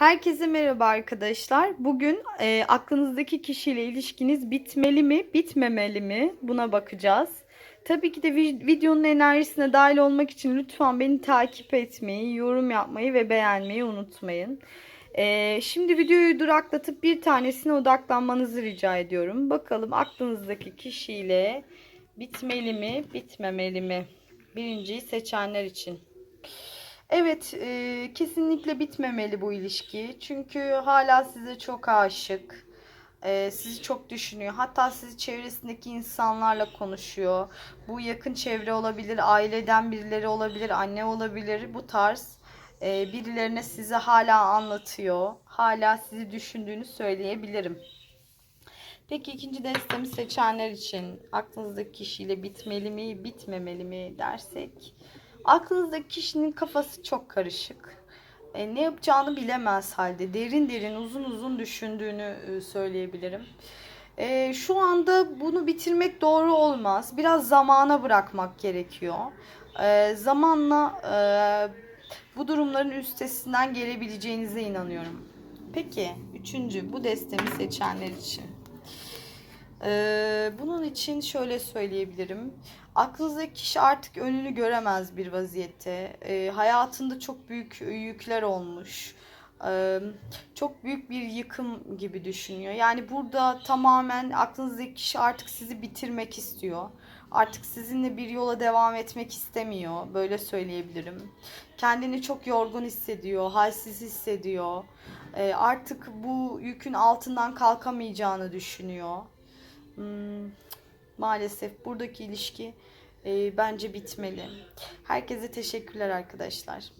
Herkese merhaba arkadaşlar. Bugün e, aklınızdaki kişiyle ilişkiniz bitmeli mi, bitmemeli mi? Buna bakacağız. Tabii ki de vi- videonun enerjisine dahil olmak için lütfen beni takip etmeyi, yorum yapmayı ve beğenmeyi unutmayın. E, şimdi videoyu duraklatıp bir tanesine odaklanmanızı rica ediyorum. Bakalım aklınızdaki kişiyle bitmeli mi, bitmemeli mi? Birinciyi seçenler için. Evet, e, kesinlikle bitmemeli bu ilişki. Çünkü hala size çok aşık. E, sizi çok düşünüyor. Hatta sizi çevresindeki insanlarla konuşuyor. Bu yakın çevre olabilir, aileden birileri olabilir, anne olabilir. Bu tarz e, birilerine size hala anlatıyor. Hala sizi düşündüğünü söyleyebilirim. Peki ikinci destemi seçenler için aklınızdaki kişiyle bitmeli mi, bitmemeli mi dersek. Aklınızdaki kişinin kafası çok karışık. E, ne yapacağını bilemez halde. Derin derin uzun uzun düşündüğünü e, söyleyebilirim. E, şu anda bunu bitirmek doğru olmaz. Biraz zamana bırakmak gerekiyor. E, zamanla e, bu durumların üstesinden gelebileceğinize inanıyorum. Peki üçüncü bu destemi seçenler için. Ee, bunun için şöyle söyleyebilirim. Aklınızdaki kişi artık önünü göremez bir vaziyette. Ee, hayatında çok büyük yükler olmuş. Ee, çok büyük bir yıkım gibi düşünüyor. Yani burada tamamen aklınızdaki kişi artık sizi bitirmek istiyor. Artık sizinle bir yola devam etmek istemiyor. Böyle söyleyebilirim. Kendini çok yorgun hissediyor, halsiz hissediyor. Ee, artık bu yükün altından kalkamayacağını düşünüyor. Hmm, maalesef buradaki ilişki e, bence bitmeli. Herkese teşekkürler arkadaşlar.